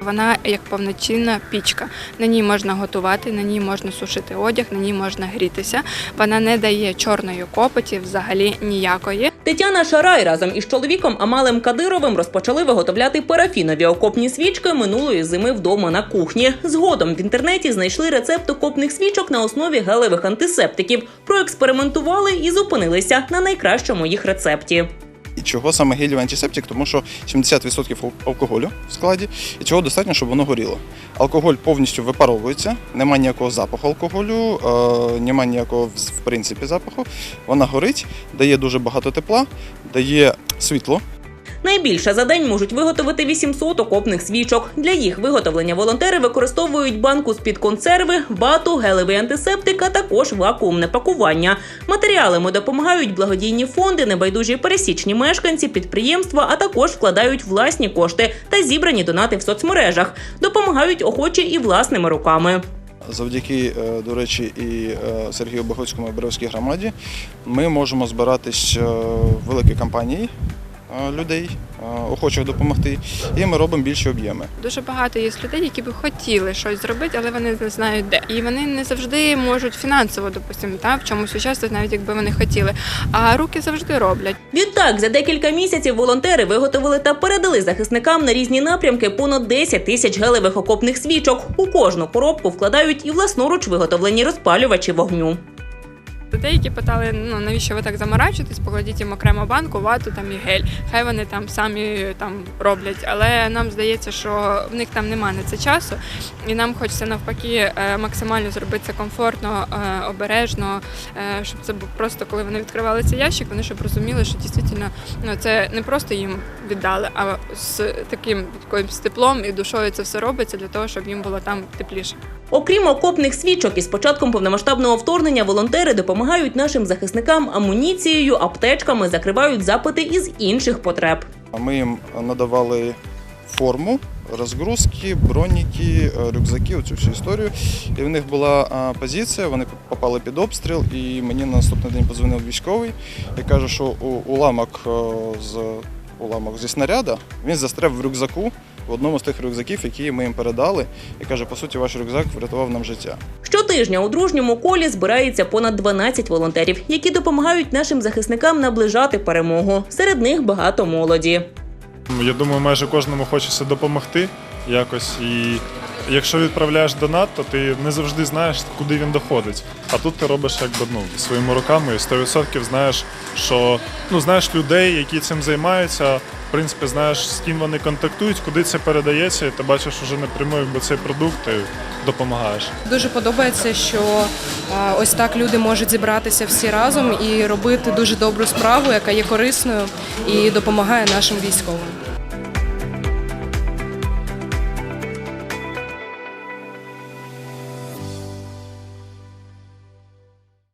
вона як повноцінна пічка. На ній можна готувати, на ній можна сушити одяг, на ній можна грітися. Вона не дає чорної копоті взагалі ніякої. Тетяна Шарай разом із чоловіком Амалем Кадировим розпочали виготовляти парафінові окопні свічки минулої зими вдома на кухні. Згодом в інтернеті знайшли рецепт окопних свічок на основі гелевих антисептиків, проекспериментували і зупинилися на найкращому їх рецепті. І чого саме гелівий антисептик? Тому що 70% алкоголю в складі, і цього достатньо, щоб воно горіло. Алкоголь повністю випаровується, немає ніякого запаху алкоголю, е, немає ніякого в принципі запаху. Вона горить, дає дуже багато тепла, дає світло. Найбільше за день можуть виготовити 800 окопних свічок. Для їх виготовлення волонтери використовують банку з-під консерви, вату, гелевий антисептик, а також вакуумне пакування. Матеріалами допомагають благодійні фонди, небайдужі пересічні мешканці, підприємства, а також вкладають власні кошти та зібрані донати в соцмережах. Допомагають охочі і власними руками. Завдяки, е, до речі, і е, Сергію Богоцькому і Березькій громаді ми можемо збиратись е, в великій компанії людей, е, охочих допомогти, і ми робимо більші об'єми. Дуже багато є людей, які би хотіли щось зробити, але вони не знають де. І вони не завжди можуть фінансово, допустимо, та, в чомусь участвувати, навіть якби вони хотіли. А руки завжди роблять. Відтак, за декілька місяців волонтери виготовили та передали захисникам на різні напрямки понад 10 тисяч гелевих окопних свічок. У кожну коробку вкладають і власноруч виготовлені розпалювачі вогню. Деякі питали, ну навіщо ви так заморачуєтесь, покладіть їм окремо банку, вату там і гель. Хай вони там самі там роблять. Але нам здається, що в них там немає на це часу, і нам хочеться навпаки е, максимально зробити це комфортно, е, обережно, е, щоб це був просто, коли вони відкривали цей ящик, вони щоб розуміли, що дійсно ну, це не просто їм віддали, а з таким якимось теплом і душою це все робиться для того, щоб їм було там тепліше. Окрім окопних свічок, із початком повномасштабного вторгнення волонтери допомагають нашим захисникам амуніцією, аптечками, закривають запити із інших потреб. Ми їм надавали форму, розгрузки, броніки, е, рюкзаки, оцю всю історію. І в них була позиція, вони попали під обстріл, і мені на наступний день подзвонив військовий і каже, що уламок е, з уламок зі снаряда він застряв в рюкзаку в одному з тих рюкзаків, які ми їм передали. І каже, по суті, ваш рюкзак врятував нам життя. Щотижня у дружньому колі збирається понад 12 волонтерів, які допомагають нашим захисникам наближати перемогу. Серед них багато молоді. Я думаю, майже кожному хочеться допомогти якось. І якщо відправляєш донат, то ти не завжди знаєш, куди він доходить. А тут ти робиш якби ну, своїми руками і 100% знаєш, що ну знаєш людей, які цим займаються. В принципі, знаєш, з ким вони контактують, куди це передається, і ти бачиш уже напряму якби цей продукт ти допомагаєш. Дуже подобається, що а, ось так люди можуть зібратися всі разом і робити дуже добру справу, яка є корисною і допомагає нашим військовим.